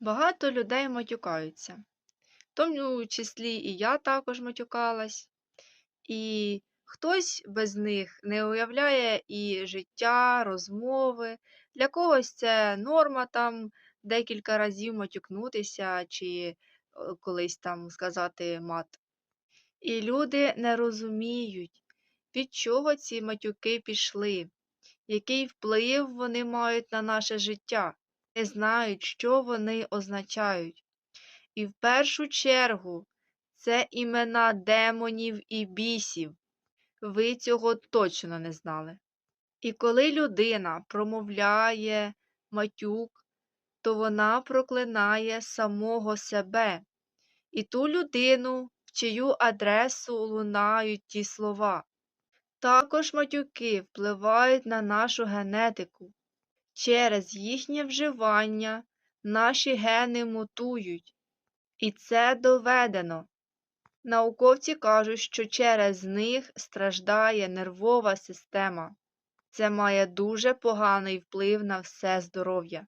Багато людей матюкаються, в тому числі і я також матюкалась, і хтось без них не уявляє і життя, розмови. Для когось це норма там декілька разів матюкнутися чи колись там сказати мат. І люди не розуміють, від чого ці матюки пішли, який вплив вони мають на наше життя, не знають, що вони означають. І в першу чергу це імена демонів і бісів. Ви цього точно не знали. І коли людина промовляє матюк, то вона проклинає самого себе і ту людину, в чию адресу лунають ті слова. Також матюки впливають на нашу генетику. Через їхнє вживання наші гени мутують, і це доведено. Науковці кажуть, що через них страждає нервова система. Це має дуже поганий вплив на все здоров'я.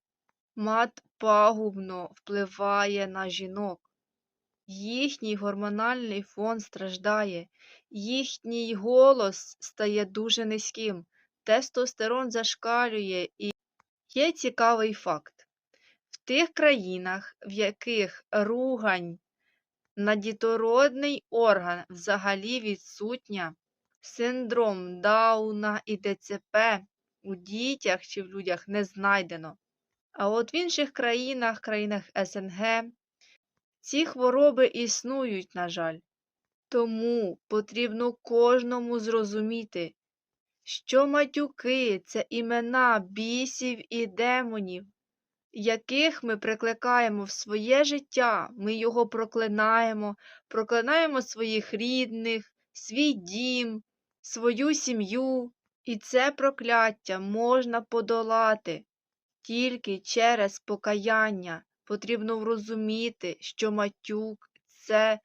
Мат пагубно впливає на жінок. Їхній гормональний фон страждає, їхній голос стає дуже низьким, тестостерон зашкалює і є цікавий факт. В тих країнах, в яких ругань на дітородний орган взагалі відсутня, синдром Дауна і ДЦП у дітях чи в людях не знайдено. А от в інших країнах, країнах СНГ, ці хвороби існують, на жаль. Тому потрібно кожному зрозуміти, що матюки це імена бісів і демонів, яких ми прикликаємо в своє життя, ми його проклинаємо, проклинаємо своїх рідних, свій дім, свою сім'ю. І це прокляття можна подолати тільки через покаяння. Потрібно врозуміти, що матюк це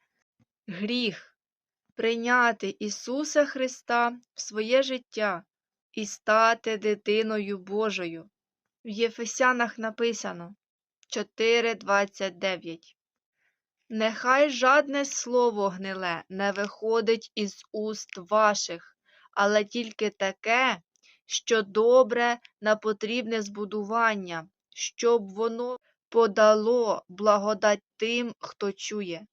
гріх, прийняти Ісуса Христа в своє життя і стати дитиною Божою. В Єфесянах написано 4.29 Нехай жадне слово гниле не виходить із уст ваших, але тільки таке, що добре на потрібне збудування, щоб воно подало благодать тим, хто чує.